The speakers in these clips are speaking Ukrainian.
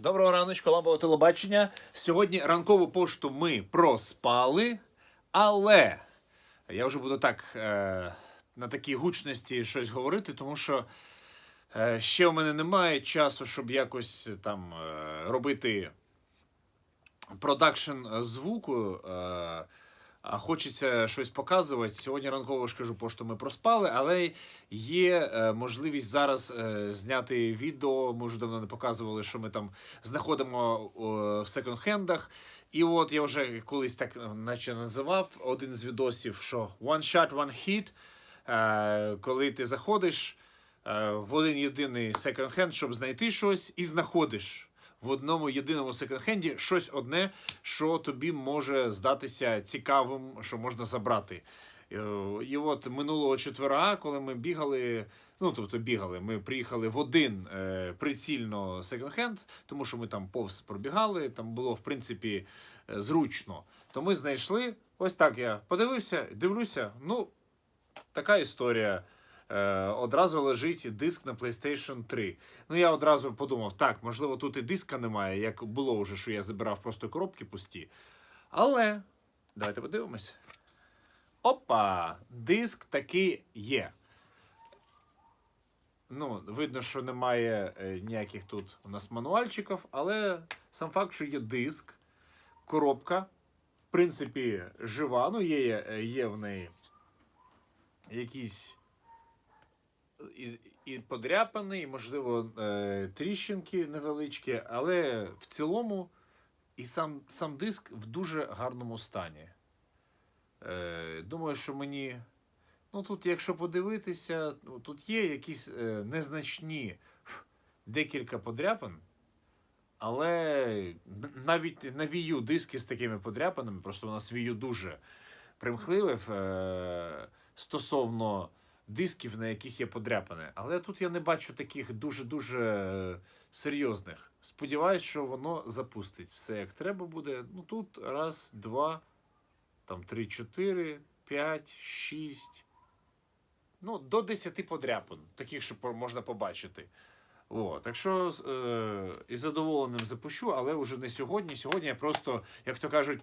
Доброго раночку, лампове телебачення. Сьогодні ранкову пошту ми проспали, але я вже буду так е, на такій гучності щось говорити, тому що е, ще у мене немає часу, щоб якось там е, робити продакшн звуку. Е, хочеться щось показувати. Сьогодні ранково ж кажу, пошту ми проспали, але є е, можливість зараз е, зняти відео. Ми вже давно не показували, що ми там знаходимо в секонд-хендах. І от я вже колись так е, наче називав один з відосів, що one shot, one hit. Коли ти заходиш в один єдиний секонд-хенд, щоб знайти щось, і знаходиш в одному єдиному секонд-хенді щось одне, що тобі може здатися цікавим, що можна забрати. Е, І от минулого четвера, коли ми бігали, ну тобто бігали, ми приїхали в один е, прицільно секонд-хенд, тому що ми там повз пробігали, там було в принципі е, зручно. То ми знайшли. Ось так я подивився, дивлюся. Ну, така історія. Е, одразу лежить диск на PlayStation 3. Ну, я одразу подумав, так, можливо, тут і диска немає, як було вже, що я забирав просто коробки пусті. Але давайте подивимось. Опа! Диск таки є. Ну, видно, що немає е, ніяких тут у нас мануальчиків, але сам факт, що є диск, коробка, в принципі, жива, ну, є, є в неї якісь і, і подряпаний, і, можливо, е, тріщинки невеличкі, але в цілому і сам, сам диск в дуже гарному стані. Е, думаю, що мені. Ну, тут, якщо подивитися, ну, тут є якісь е, незначні декілька подряпин, але навіть на Wii U диски з такими подряпинами, просто у нас Wii U дуже примхливий е, стосовно дисків, на яких є подряпини. Але тут я не бачу таких дуже-дуже е, серйозних. Сподіваюсь, що воно запустить все як треба буде. Ну тут раз, два, там три, чотири, п'ять, шість. Ну, до десяти подряпин, таких, що можна побачити. О, так що е, із задоволенням запущу, але вже не сьогодні. Сьогодні я просто, як то кажуть,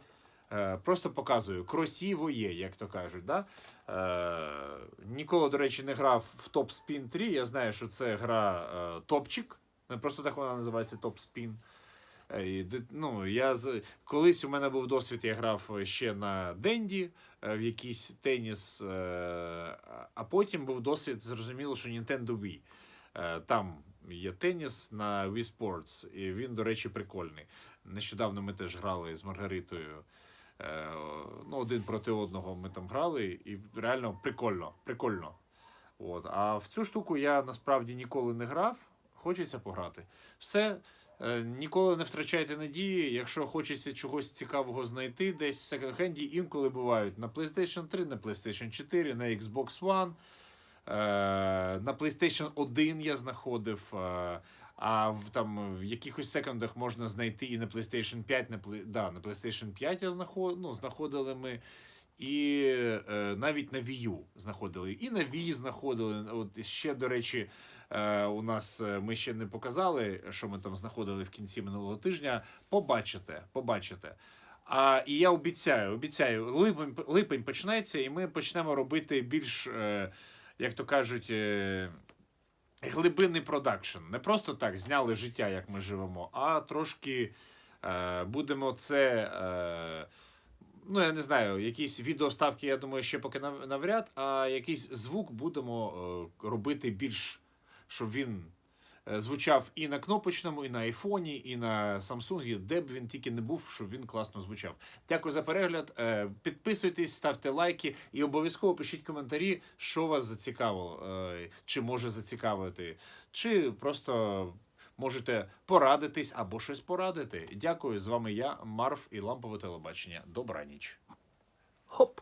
просто показую. Красиво є, як то кажуть. Да? Е, ніколи, до речі, не грав в Top Spin 3. Я знаю, що це гра е, топчик. Просто так вона називається Top Spin. Е, Ну, я. Колись у мене був досвід, я грав ще на Денді е, в якийсь теніс, е, а- потім був досвід, зрозуміло, що Nintendo Wii. Е, Там є теніс на Wii Sports, і він, до речі, прикольний. Нещодавно ми теж грали з Маргаритою. Е, Ну, один проти одного ми там грали, і реально прикольно. прикольно. От. А в цю штуку я насправді ніколи не грав. Хочеться пограти. Все. Е, Ніколи не втрачайте надії. Якщо хочеться чогось цікавого знайти, десь в секонд-хенді інколи бувають на PlayStation 3, на PlayStation 4, на Xbox One. Е, На PlayStation 1 я знаходив. А в там в якихось секундах можна знайти і на PlayStation 5, на, да, на PlayStation 5 я знаход, ну, знаходили ми. І е, навіть на Wii U знаходили. І на Wii знаходили. От ще, до речі, е, у нас е, ми ще не показали, що ми там знаходили в кінці минулого тижня. Побачите, побачите. А і я обіцяю, обіцяю, липень, липень почнеться, і ми почнемо робити більш, е, як то кажуть, е, глибинний продакшн. Не просто так зняли життя, як ми живемо, а трошки е, будемо це. Е, Ну, я не знаю, якісь відеоставки, я думаю, ще поки навряд, а якийсь звук будемо е, робити більш, щоб він звучав і на кнопочному, і на айфоні, і на Samsung, де б він тільки не був, щоб він класно звучав. Дякую за перегляд. Е, Підписуйтесь, ставте лайки і обов'язково пишіть коментарі, що вас зацікавило, е, чи може зацікавити, чи просто. Можете порадитись або щось порадити. Дякую. З вами я, Марв і Лампове телебачення. Добра ніч. Хоп!